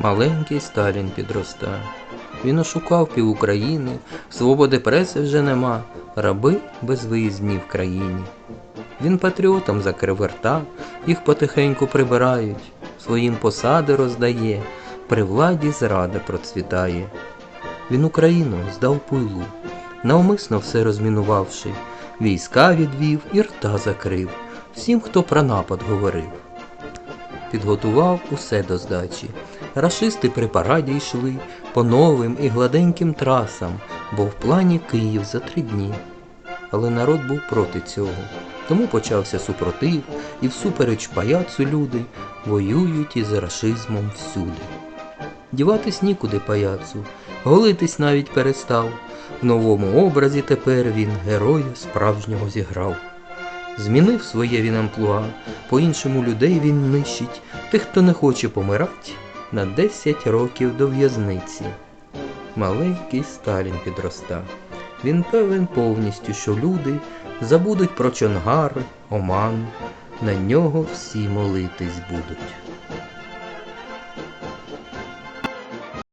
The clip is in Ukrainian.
Маленький Сталін підроста. Він ошукав пів України, свободи преси вже нема, раби безвиїзні в країні. Він патріотам закрив рта, їх потихеньку прибирають, своїм посади роздає, при владі зрада процвітає. Він Україну здав пилу, навмисно все розмінувавши, війська відвів і рта закрив, всім, хто про напад говорив. Підготував усе до здачі. Рашисти при параді йшли по новим і гладеньким трасам, бо в плані Київ за три дні. Але народ був проти цього. Тому почався супротив, і всупереч паяцу люди воюють із рашизмом всюди. Діватись нікуди паяцу, голитись навіть перестав. В новому образі тепер він героя справжнього зіграв. Змінив своє він амплуа, по-іншому людей він нищить, тих, хто не хоче помирать, на 10 років до в'язниці. Маленький Сталін підроста. Він певен повністю, що люди забудуть про Чонгар, Оман, на нього всі молитись будуть.